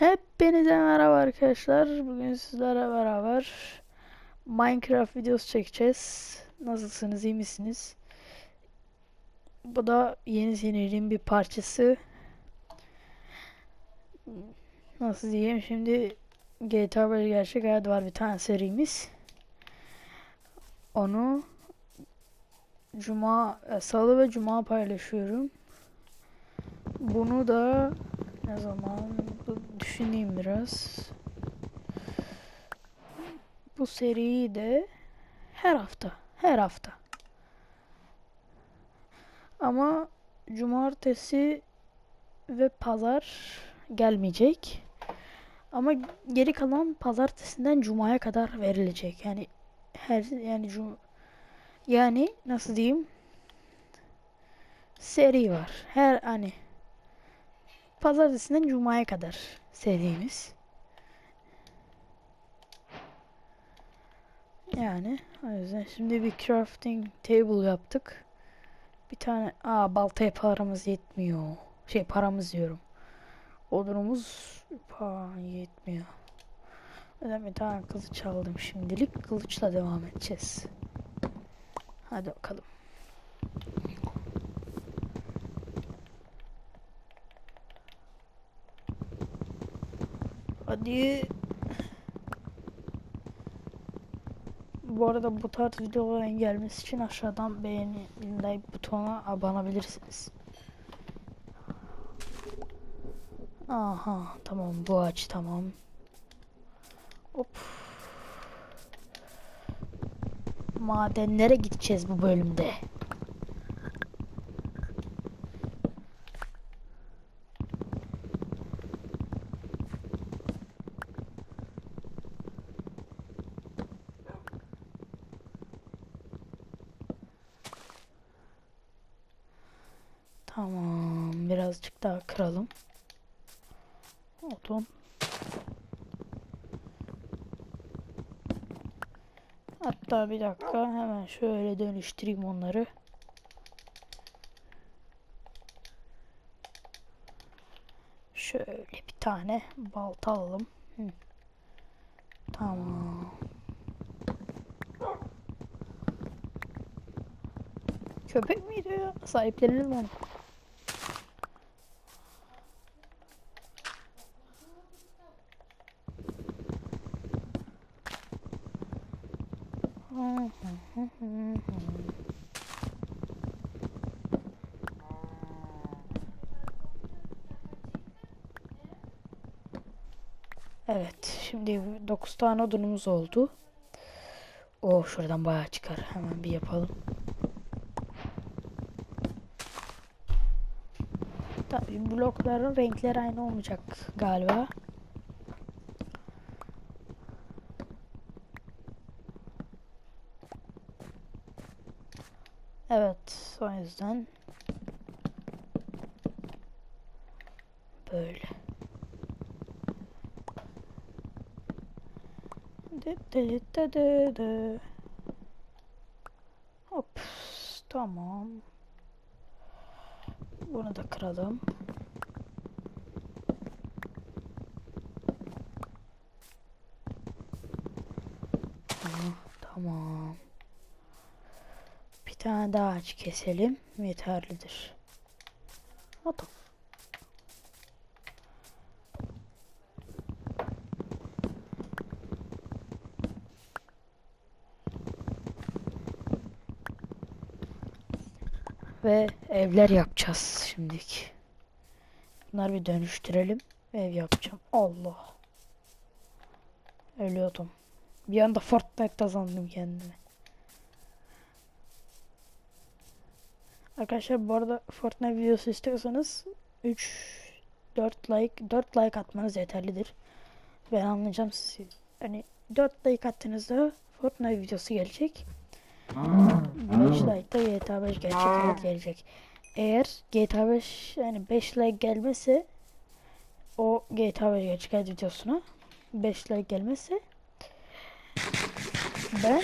Hepinize merhaba arkadaşlar. Bugün sizlerle beraber Minecraft videosu çekeceğiz. Nasılsınız, iyi misiniz? Bu da yeni serinin bir parçası. Nasıl diyeyim? Şimdi GTA 5 gerçek hayat var bir tane serimiz. Onu Cuma, e, Salı ve Cuma paylaşıyorum. Bunu da ne zaman düşüneyim biraz. Bu seriyi de her hafta, her hafta. Ama cumartesi ve pazar gelmeyecek. Ama geri kalan pazartesinden cumaya kadar verilecek. Yani her yani cum yani nasıl diyeyim? Seri var. Her hani Pazartesinden Cuma'ya kadar serimiz. Yani o yüzden şimdi bir crafting table yaptık. Bir tane aa baltaya paramız yetmiyor. Şey paramız diyorum. Odunumuz yetmiyor. Neden bir tane kılıç aldım şimdilik. Kılıçla devam edeceğiz. Hadi bakalım. Hadi. Bu arada bu tarz videoların gelmesi için aşağıdan beğeni, like butonuna abanabilirsiniz. Aha tamam bu aç tamam. Hop. Madenlere gideceğiz bu bölümde. Tamam birazcık daha kıralım. Odun. Hatta bir dakika hemen şöyle dönüştüreyim onları. Şöyle bir tane balta alalım. Hı. Tamam. Köpek miydi ya? Sahiplenelim onu. Evet, şimdi 9 tane odunumuz oldu. Oh, şuradan bayağı çıkar. Hemen bir yapalım. Tabii blokların renkleri aynı olmayacak galiba. Evet, o yüzden böyle. Hop, tamam. Bunu da kıralım. Tamam. Bir tane daha ağaç keselim. Yeterlidir. Hop. Ve evler yapacağız şimdilik. Bunları bir dönüştürelim. Ev yapacağım. Allah. Ölüyordum. Bir anda Fortnite'da sandım kendimi. Arkadaşlar bu arada Fortnite videosu istiyorsanız 3 4 like 4 like atmanız yeterlidir. Ben anlayacağım sizi. Hani 4 like attığınızda Fortnite videosu gelecek. 5 like'da GTA 5 gerçek hayat gelecek. Eğer GTA 5 yani 5 like gelmese o GTA 5 gerçek hayat videosuna 5 like gelmezse ben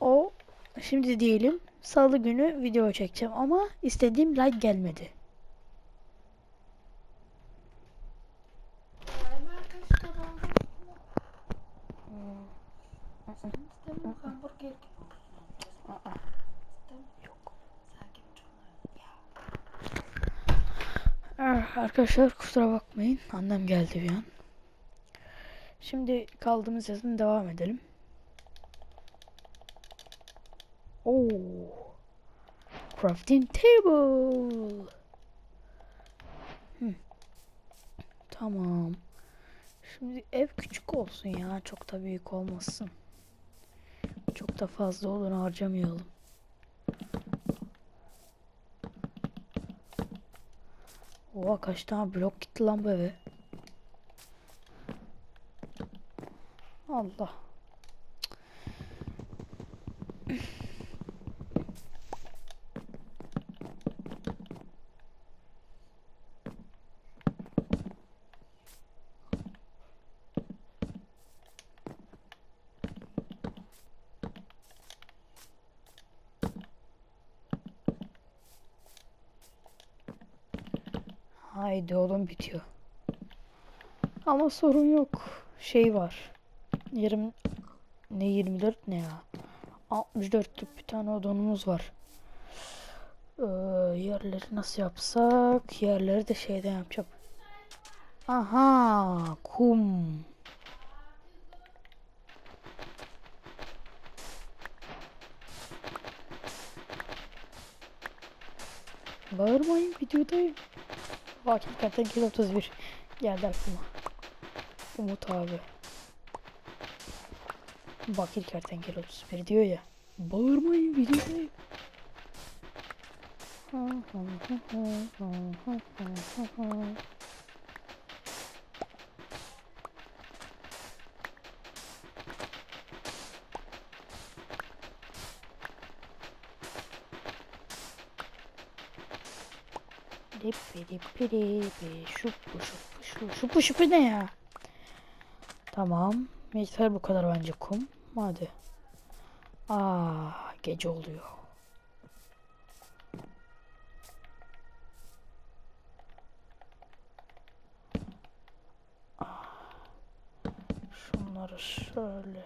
o şimdi diyelim salı günü video çekeceğim ama istediğim like gelmedi. İstemiyorum hamburger. Aa, Yok. Sakin Ah, Arkadaşlar kusura bakmayın. Annem geldi bir an. Şimdi kaldığımız yerden devam edelim. Oo. Crafting table. Hı. Tamam. Şimdi ev küçük olsun ya. Çok da büyük olmasın. Çok da fazla odun harcamayalım. Oha kaç tane blok gitti lan bu eve. Allah. Haydi oğlum bitiyor. Ama sorun yok. Şey var. 20 ne 24 ne ya? 64'lük bir tane odunumuz var. Ee, yerleri nasıl yapsak? Yerleri de şeyden yapacağım. Aha, kum. Bağırmayın videodayım. Vakit Kartal 31 geldi aklıma. Umut abi. Bakir Kertenkele 31 diyor ya. Bağırmayın videodayım. Ha ha ha ha ha ha ha ha Dipi dipi dipi şupu şupu şupu şupu şupu ne ya? Tamam. Yeter bu kadar bence kum. Hadi. Aa gece oluyor. Şunları şöyle.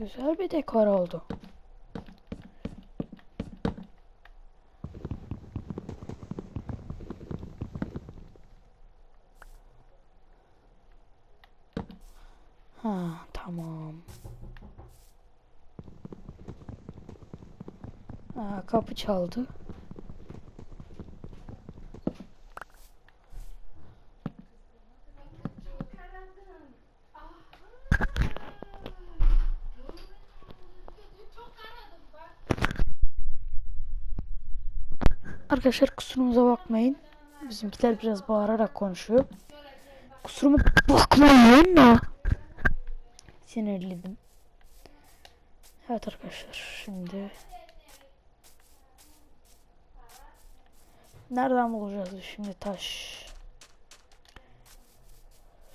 Güzel bir dekor oldu. Ha, tamam. Aa, kapı çaldı. Arkadaşlar kusurumuza bakmayın. Bizimkiler biraz bağırarak konuşuyor. Kusuruma bakmayın da. Sinirledim. Evet arkadaşlar şimdi Nereden bulacağız şimdi taş?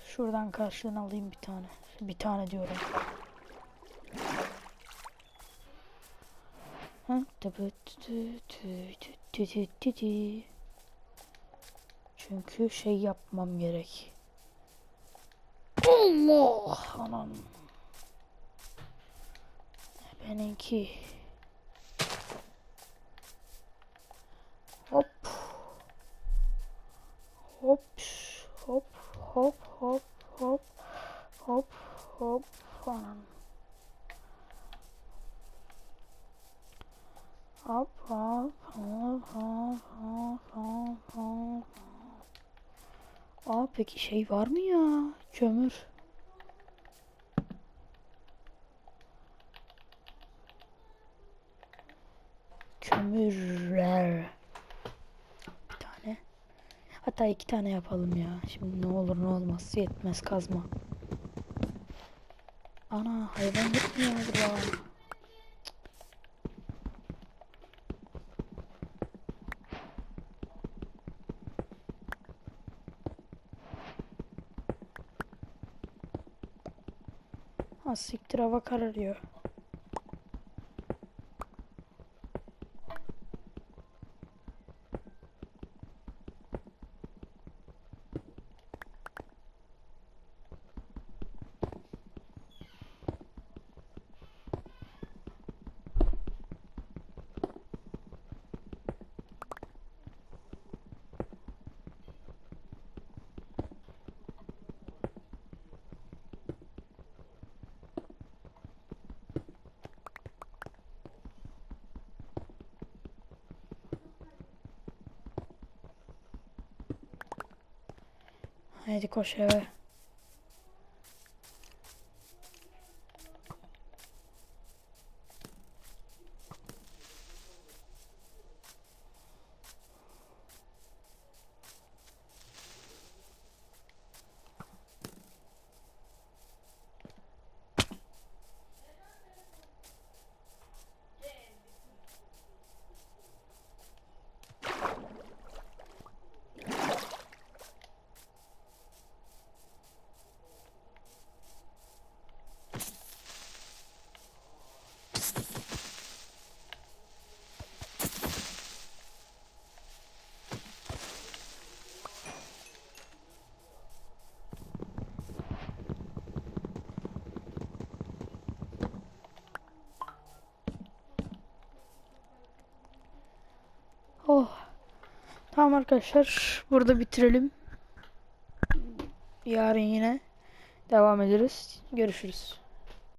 Şuradan karşıdan alayım bir tane. Bir tane diyorum. Ha? Çünkü şey yapmam gerek. Allah! Anam. Benimki. Hop. Hop. Hop. Hop. Hop. Hop. Hop. Hop. Anam. Hop hop hop hop hop hop hop. Aa peki şey var mı ya? Kömür. Kömürler. Bir tane. Hatta iki tane yapalım ya. Şimdi ne olur ne olmaz. Yetmez kazma. Ana hayvan gitmiyor burada. Siktir hava kararıyor. Haydi koş eve. Oh. Tamam arkadaşlar. Burada bitirelim. Yarın yine devam ederiz. Görüşürüz.